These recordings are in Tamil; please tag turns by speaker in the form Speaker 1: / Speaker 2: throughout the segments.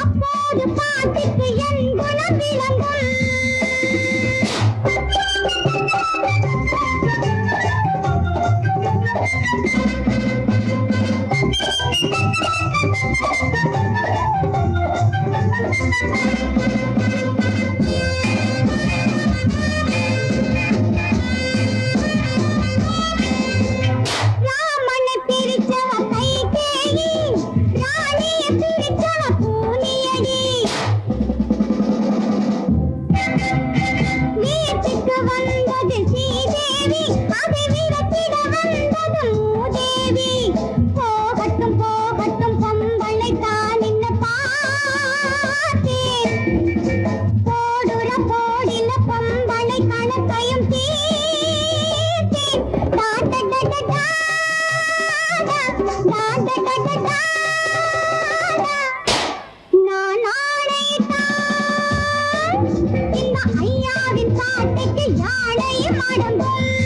Speaker 1: அப்போது பாட்டுக்கு என் குணம் விளங்கும். நாட்டுக்கு யானையும் ஆடம்பல்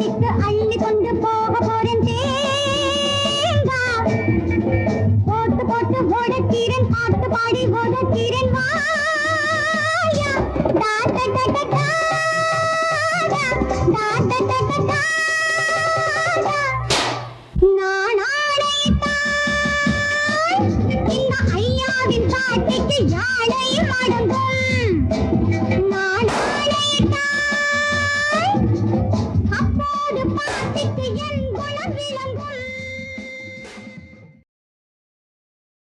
Speaker 1: கரைக்கு அள்ளி கொண்டு போக போறேன் போட்டு போட்டு ஓடக்கீரன் பாட்டு பாடி ஓடக்கீரன் வாயா டா டா டா டா டா டா டா டா டா யாழ என் குணம் விளங்கும்